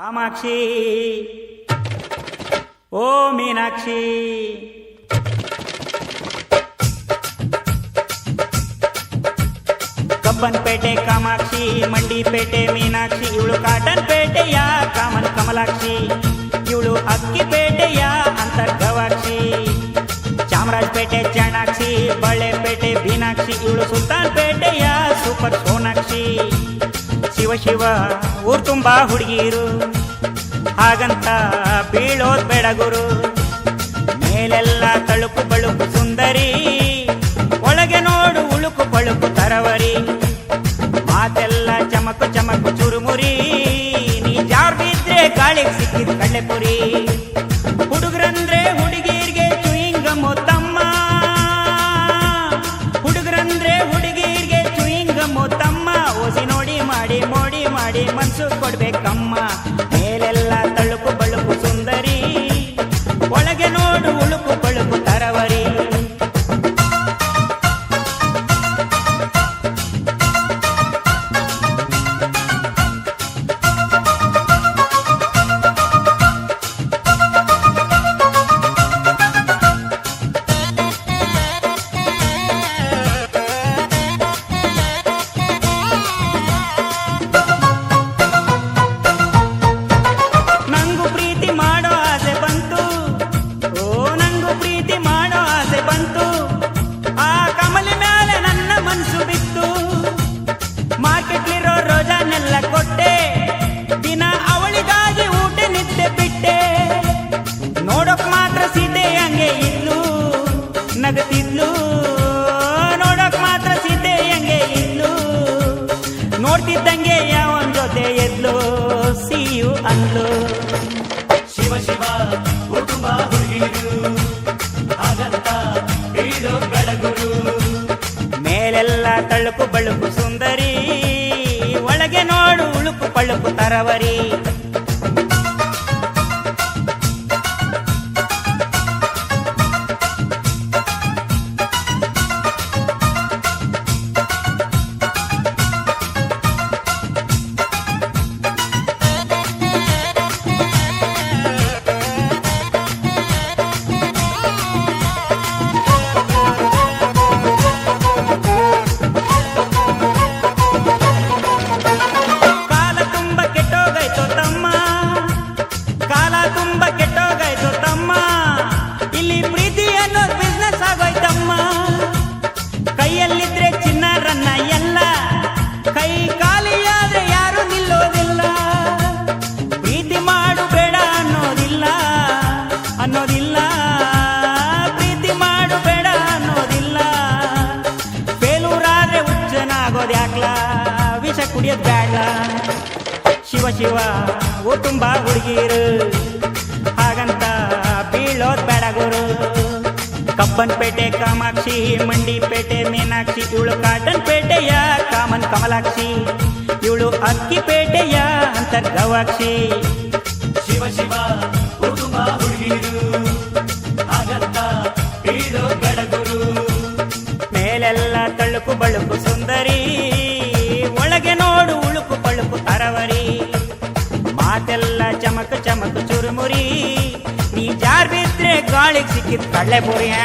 ಕಾಮಾಕ್ಷಿ ಓ ಮೀನಾಕ್ಷಿ ಕಬ್ಬನ್ಪೇಟೆ ಕಾಮಾಕ್ಷಿ ಮಂಡಿಪೇಟೆ ಮೀನಾಕ್ಷಿ ಇವಳು ಕಾಟನ್ ಪೇಟೆಯ ಕಾಮನ್ ಕಮಲಾಕ್ಷಿ ಇವಳು ಅಕ್ಕಿಪೇಟೆಯ ಅಂತರ್ಗವಾಕ್ಷಿ ಚಾಮರಾಜಪೇಟೆ ಚಾಣಾಕ್ಷಿ ಬಳ್ಳೆಪೇಟೆ ಬೀನಾಕ್ಷಿ ಇವಳು ಸುಲ್ತಾನ್ ಪೇಟೆಯ ಸೂಪರ್ ಸೋನಾಕ್ಷಿ ಶಿವ ಶಿವ, ಊರ್ ತುಂಬಾ ಹುಡುಗಿರು. ಹಾಗಂತ ಬೀಳೋದ್ ಬೇಡ ಗುರು. ಮೇಲೆಲ್ಲ ತಳುಕು ಬಳುಕು ಸುಂದರಿ. ಒಳಗೆ ನೋಡು ಉಳುಕು ಬಳುಕು ತರವರಿ. ಮಾತೆಲ್ಲ ಚಮಕು ಚಮಕು ಚುರುಮುರಿ. ನೀ ಜಾರ್ ಬಿದ್ರೆ ಗಾಳಿಗೆ ಸಿಕ್ಕಿದ್ ಕಳ್ಳೆಪುರಿ. ಮೋಡಿ ಮನ್ಸು ಕೊಡ್ಬೇಕಮ್ಮ. ಮೇಲೆಲ್ಲ ತಳುಕು ಬಳುಕು ಸುಂದರಿ. ಒಳಗೆ ನೋಡು ಉಳುಕು ಬಳುಕು ತರವರಿ. ಪ್ರೀತಿ ಮಾಡೋ ಆಸೆ ಬಂತು. ಆ ಕಮಲಿ ಮೇಲೆ ನನ್ನ ಮನಸ್ಸು ಬಿತ್ತು. ಮಾರ್ಕೆಟ್ಲಿರೋ ರೋಜಾನೆಲ್ಲ ಕೊಟ್ಟೆ. ದಿನ ಅವಳಿಗಾಗಿ ಊಟ ನಿದ್ದೆ ಬಿಟ್ಟೆ. ನೋಡೋಕ್ ಮಾತ್ರ ಸೀತೆ ಹಂಗೆ ಇದ್ಲು, ನಗತಿದ್ಲು. ನೋಡೋಕ್ ಮಾತ್ರ ಸೀತೆ ಹಂಗೆ ಇದ್ಲು. ನೋಡ್ತಿದ್ದಂಗೆ ಯಾವನ್ ಜೊತೆ ಎದ್ಲು ಸಿಯು ಅಂದ್ಲು. ಶಿವ ಶಿವ ಕುಟುಂಬ ಮೇಲೆಲ್ಲ ತಳುಕು ಬಳುಕು ಸುಂದರಿ. ಒಳಗೆ ನೋಡು ಉಳುಕು ಪಳುಕು ತರವರಿ. ಕುಡಿಯೋದ್ ಬೇಡ ಶಿವ ಶಿವ, ಓ ಹುಡುಗೀರು ಹುಡುಗಿರು. ಹಾಗಂತ ಬೀಳೋದ್ ಬೇಡ ಗುರು. ಕಬ್ಬನ್ಪೇಟೆ ಕಾಮಾಕ್ಷಿ ಮಂಡಿ ಪೇಟೆ ಮೀನಾಕ್ಷಿ, ಇವಳು ಕಾಟನ್ ಪೇಟೆಯ ಕಾಮನ್ ಕಮಲಾಕ್ಷಿ, ಇವಳು ಅಕ್ಕಿ ಪೇಟೆಯ ಅಂತರ್ಗವಾಕ್ಷಿ. ಶಿವ ಶಿವ ಕುಟುಂಬ ಹುಡುಗಿರು. ಹಾಗಂತ ಬೇಡ ಗುರು. ಮೇಲೆಲ್ಲ ತಳುಕು ಬಳುಕು ಸುಂದರಿ. ಮಾತೆಲ್ಲ ಚಮಕು ಚಮಕು ಚುರುಮುರಿ ನೀ ಜಾರ್ ಬಿದ್ರೆ ಗಾಳಿಗೆ ಸಿಕ್ಕಿದ್ ಕಳ್ಳೆ ಪುರಿಯ